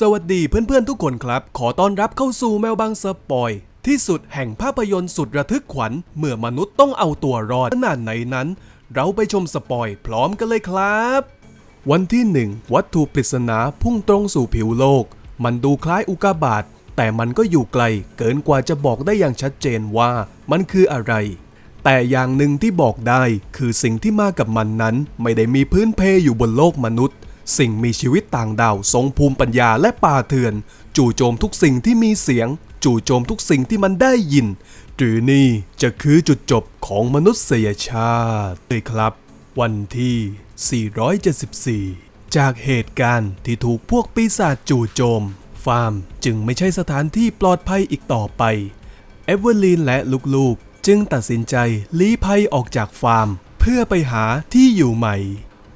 สวัสดีเพื่อนๆทุกคนครับ ขอต้อนรับเข้าสู่แมวบางสปอย ที่สุดแห่งภาพยนตร์สุดระทึกขวัญ เมื่อมนุษย์ต้องเอาตัวรอดขนาดไหนนั้น เราไปชมสปอยพร้อมกันเลยครับ วันที่หนึ่งวัตถุปริศนาพุ่งตรงสู่ผิวโลก มันดูคล้ายอุกกาบาตแต่มันก็อยู่ไกลเกินกว่าจะบอกได้อย่างชัดเจนว่ามันคืออะไร แต่อย่างหนึ่งที่บอกได้คือสิ่งที่มากับมันนั้น ไม่ได้มีพื้นเพอยู่บนโลกมนุษย์ สิ่งมีชีวิตต่างดาวทรงภูมิปัญญาและป่าเถื่อน จู่โจมทุกสิ่งที่มีเสียง จู่โจมทุกสิ่งที่มันได้ยิน หรือนี่จะคือจุดจบของมนุษยชาติเลยครับ วันที่ 474 จากเหตุการณ์ที่ถูกพวกปีศาจจู่โจม ฟาร์มจึงไม่ใช่สถานที่ปลอดภัยอีกต่อไปเอเวอร์ลีนและลูกๆ จึงตัดสินใจลี้ภัยออกจากฟาร์ม เพื่อไปหาที่อยู่ใหม่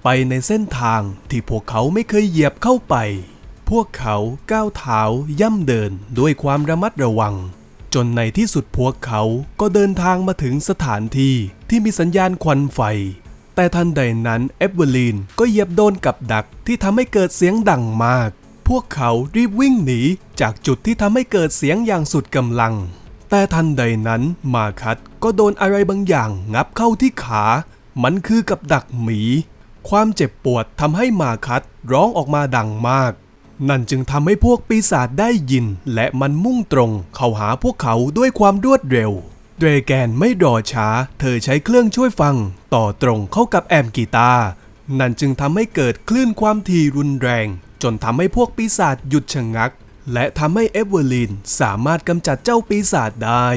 ไปในเส้นทางที่พวกเขาไม่เคยเหยียบเข้าไป พวกเขาก้าวเท้าย่ำเดินด้วยความระมัดระวัง จนในที่สุดพวกเขาก็เดินทางมาถึงสถานที่ที่มีสัญญาณควันไฟ แต่ทันใดนั้นเอเวอร์ลีนก็เหยียบโดนกับดักที่ทำให้เกิดเสียงดังมาก พวกเขารีบวิ่งหนีจากจุดที่ทำให้เกิดเสียงอย่างสุดกำลัง แต่ทันใดนั้นมาคัดก็โดนอะไรบางอย่างงับเข้าที่ขา มันคือกับดักหมี ความเจ็บปวดทำให้มาคัดร้องออกมาดังมาก นั่นจึงทำให้พวกปีศาจได้ยิน และมันมุ่งตรงเข้าหาพวกเขาด้วยความรวดเร็วเดรแกนไม่รอช้า เธอใช้เครื่องช่วยฟัง ต่อตรงเข้ากับแอมกีตาร์นั่นจึงทำให้เกิดคลื่นความถี่รุนแรง จนทำให้พวกปีศาจหยุดชะงัก และทำให้เอเวอร์ลินสามารถกำจัดเจ้าปีศาจได้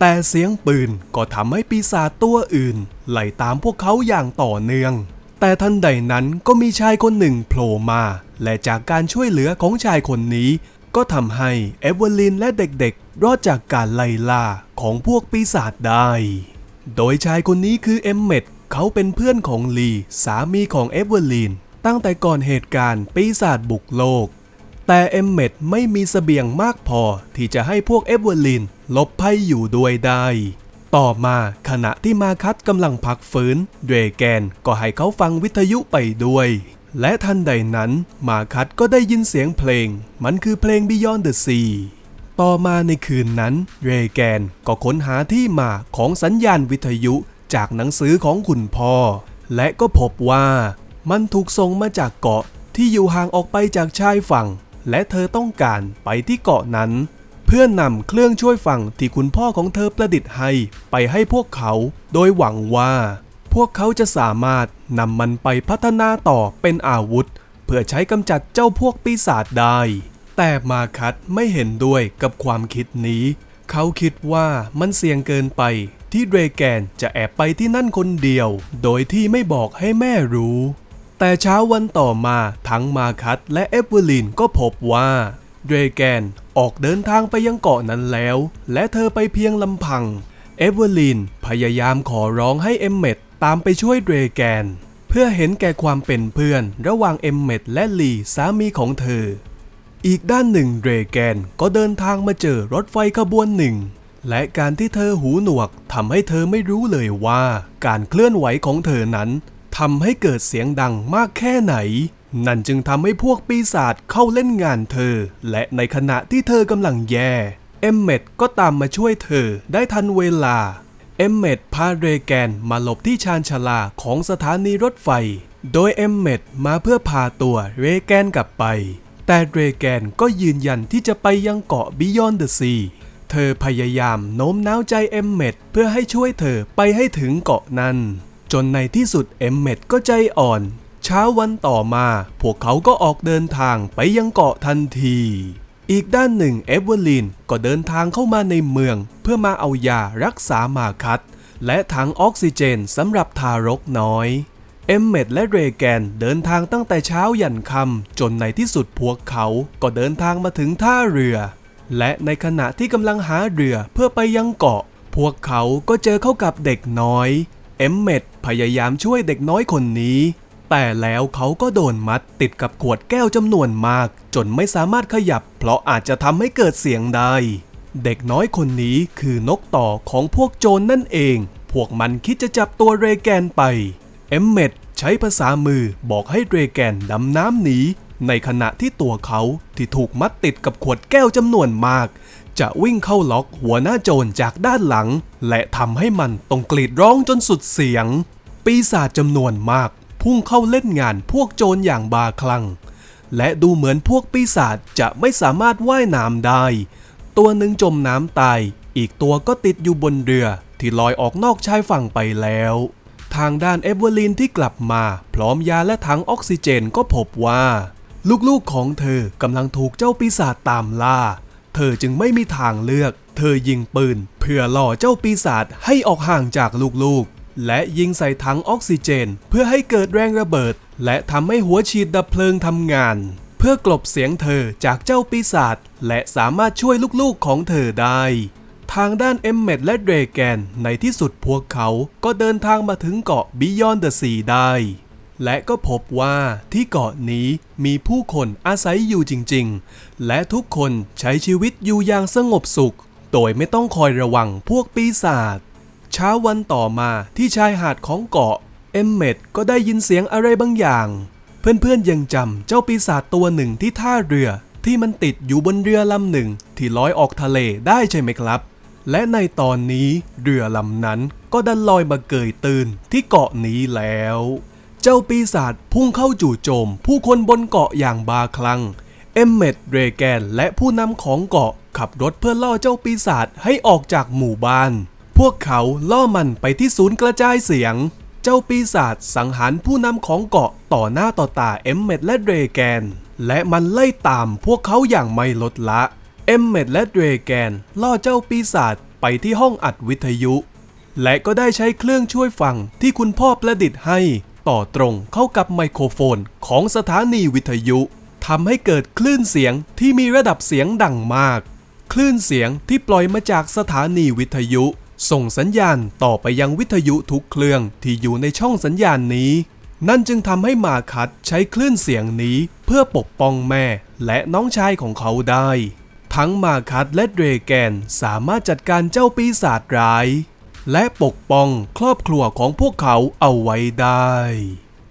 แต่เสียงปืนก็ทำให้ปีศาจตัวอื่น ไล่ตามพวกเขาอย่างต่อเนื่อง แต่ทันใดนั้นก็มีชายคนหนึ่งโผล่มา และจากการช่วยเหลือของชายคนนี้ ก็ทำให้เอเวอร์ลินและเด็กๆ รอดจากการไล่ล่าของพวกปีศาจได้ โดยชายคนนี้คือเอมเมดเขาเป็นเพื่อนของลี สามีของเอเวอร์ลินตั้งแต่ก่อนเหตุการณ์ปีศาจบุกโลก แต่เอมเมดไม่มีเสบียงมากพอที่จะให้พวกเอเวอร์ลินหลบภัยอยู่ด้วยได้ ต่อมาขณะที่มาคัดกำลังพักฟื้น เดรแกนก็ให้เขาฟังวิทยุไปด้วย และทันใดนั้นมาคัดก็ได้ยินเสียงเพลง มันคือเพลง Beyond the Sea ต่อมาในคืนนั้น เรแกนก็ค้นหาที่มาของสัญญาณวิทยุจากหนังสือของคุณพ่อ และก็พบว่ามันถูกส่งมาจากเกาะที่อยู่ห่างออกไปจากชายฝั่ง และเธอต้องการไปที่เกาะนั้น พื่อนำเครื่องช่วยฟังที่คุณพ่อของเธอประดิษฐ์ให้ไปให้พวกเขา โดยหวังว่า พวกเขาจะสามารถนำมันไปพัฒนาต่อเป็นอาวุธ เพื่อใช้กำจัดเจ้าพวกปีศาจได้ แต่มาคัดไม่เห็นด้วยกับความคิดนี้ เขาคิดว่ามันเสี่ยงเกินไป ที่เรแกนจะแอบไปที่นั่นคนเดียว โดยที่ไม่บอกให้แม่รู้ แต่เช้าวันต่อมาทั้งมาคัตและเอเวอร์ลินก็พบว่า เดรแกนออกเดินทางไปยังเกาะนั้นแล้ว และเธอไปเพียงลำพัง เอเวอร์ลินพยายามขอร้องให้เอมเมดตามไปช่วยเดรแกน เพื่อเห็นแก่ความเป็นเพื่อนระหว่างเอมเมดและลีสามีของเธอ อีกด้านหนึ่งเดรแกนก็เดินทางมาเจอรถไฟขบวนหนึ่ง และการที่เธอหูหนวกทำให้เธอไม่รู้เลยว่า การเคลื่อนไหวของเธอนั้นทำให้เกิดเสียงดังมากแค่ไหน นั่นจึงทำให้พวกปีศาจเข้าเล่นงานเธอ และในขณะที่เธอกำลังแย่ เอมเมดก็ตามมาช่วยเธอได้ทันเวลา เอมเมดพาเรแกนมาหลบที่ชานชาลาของสถานีรถไฟ โดยเอมเมดมาเพื่อพาตัวเรแกนกลับไป แต่เรแกนก็ยืนยันที่จะไปยังเกาะ Beyond the Sea เธอพยายามโน้มน้าวใจเอมเมดเพื่อให้ช่วยเธอไปให้ถึงเกาะนั้น จนในที่สุดเอมเมดก็ใจอ่อน ช้าวันต่อมา พวกเขาก็ออกเดินทางไปยังเกาะทันที อีกด้านหนึ่งเอเวอร์ลินก็เดินทางเข้ามาในเมือง เพื่อมาเอายารักษามาคัด และถังออกซิเจนสำหรับทารกน้อยเอมเมดและเรแกนเดินทางตั้งแต่เช้ายันค่ำจนในที่สุดพวกเขาก็เดินทางมาถึงท่าเรือ และในขณะที่กำลังหาเรือเพื่อไปยังเกาะ พวกเขาก็เจอเข้ากับเด็กน้อยเอมเมดพยายามช่วยเด็กน้อยคนนี้ แต่แล้วเขาก็โดนมัดติดกับขวดแก้วจำนวนมาก จนไม่สามารถขยับ เพราะอาจจะทำให้เกิดเสียงได้ เด็กน้อยคนนี้คือนกต่อของพวกโจรนนั่นเอง พวกมันคิดจะจับตัวเรแกนไป เอมเมดใช้ภาษามือบอกให้เรแกนดำน้ำหนีในขณะที่ตัวเขาที่ถูกมัดติดกับขวดแก้วจำนวนมาก จะวิ่งเข้าล็อกหัวหน้าโจรจากด้านหลัง และทำให้มันต้องกรีดร้องจนสุดเสียง ปีศาจจำนวนมาก พุ่งเข้าเล่นงานพวกโจรอย่างบาคลั่ง และดูเหมือนพวกปีศาจจะไม่สามารถว่ายน้ำได้ ตัวหนึ่งจมน้ำตาย อีกตัวก็ติดอยู่บนเรือที่ลอยออกนอกชายฝั่งไปแล้ว ทางด้านเอเวอร์ลินที่กลับมา พร้อมยาและถังออกซิเจนก็พบว่า ลูกๆของเธอกำลังถูกเจ้าปีศาจตามล่า เธอจึงไม่มีทางเลือก เธอยิงปืน เพื่อล่อเจ้าปีศาจให้ออกห่างจากลูกๆ และยิงใส่ถังออกซิเจน เพื่อให้เกิดแรงระเบิด และทำให้หัวฉีดดับเพลิงทำงาน เพื่อกลบเสียงเธอจากเจ้าปีศาจและสามารถช่วยลูกๆของเธอได้ทางด้านเอมเมดและเดรแกน ในที่สุดพวกเขาก็เดินทางมาถึงเกาะ Beyond the Sea ได้ และก็พบว่าที่เกาะนี้มีผู้คนอาศัยอยู่จริงๆ และทุกคนใช้ชีวิตอยู่อย่างสงบสุข โดยไม่ต้องคอยระวังพวกปีศาจ เช้าวันต่อมาที่ชายหาดของเกาะ เอมเมดก็ได้ยินเสียงอะไรบางอย่าง เพื่อนๆยังจำเจ้าปีศาจตัวหนึ่งที่ท่าเรือ ที่มันติดอยู่บนเรือลำหนึ่งที่ลอยออกทะเลได้ใช่ไหมครับ และในตอนนี้เรือลำนั้นก็ดันลอยมาเกยตื่นที่เกาะนี้แล้ว เจ้าปีศาจพุ่งเข้าจู่โจม ผู้คนบนเกาะอย่างบาคลั่งเอมเมดเรแกนและผู้นำของเกาะขับรถเพื่อล่อเจ้าปีศาจให้ออกจากหมู่บ้าน พวกเขาล่อมันไปที่ศูนย์กระจายเสียง เจ้าปีศาจสังหารผู้นำของเกาะต่อหน้าต่อตาเอ็มเมดและเรแกน และมันไล่ตามพวกเขาอย่างไม่ลดละ เอ็มเมดและเดรแกนล่อเจ้าปีศาจไปที่ห้องอัดวิทยุ และก็ได้ใช้เครื่องช่วยฟังที่คุณพ่อประดิษฐ์ให้ ต่อตรงเข้ากับไมโครโฟนของสถานีวิทยุทำให้เกิดคลื่นเสียงที่มีระดับเสียงดังมาก คลื่นเสียงที่ปล่อยมาจากสถานีวิทยุ ส่งสัญญาณต่อไปยังวิทยุทุกเครื่องที่อยู่ในช่องสัญญาณนี้ นั่นจึงทำให้มาคัดใช้คลื่นเสียงนี้เพื่อปกป้องแม่และน้องชายของเขาได้ ทั้งมาคัดและเดรแกนสามารถจัดการเจ้าปีศาจร้าย และปกป้องครอบครัวของพวกเขาเอาไว้ได้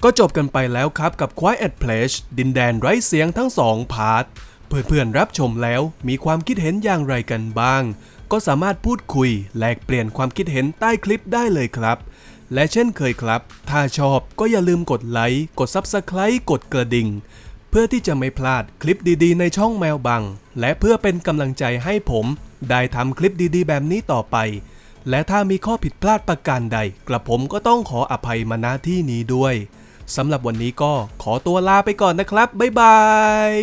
ก็จบกันไปแล้วครับกับ Quiet Place ดินแดนไร้เสียงทั้งสองพาร์ท เพื่อนๆรับชมแล้วมีความคิดเห็นอย่างไรกันบ้าง ก็สามารถพูดคุยแลกเปลี่ยนความคิดเห็นใต้คลิปได้เลยครับ และเช่นเคยครับ ถ้าชอบก็อย่าลืมกดไลค์กด Subscribe กดกระดิ่ง เพื่อที่จะไม่พลาดคลิปดีๆ ในช่องแมวบัง และเพื่อเป็นกำลังใจให้ผม ได้ทำคลิปดีๆ แบบนี้ต่อไป และถ้ามีข้อผิดพลาดประการใด กระผมก็ต้องขออภัยมาณที่นี้ด้วยสำหรับวันนี้ก็ขอตัวลาไปก่อนนะครับบ๊ายบาย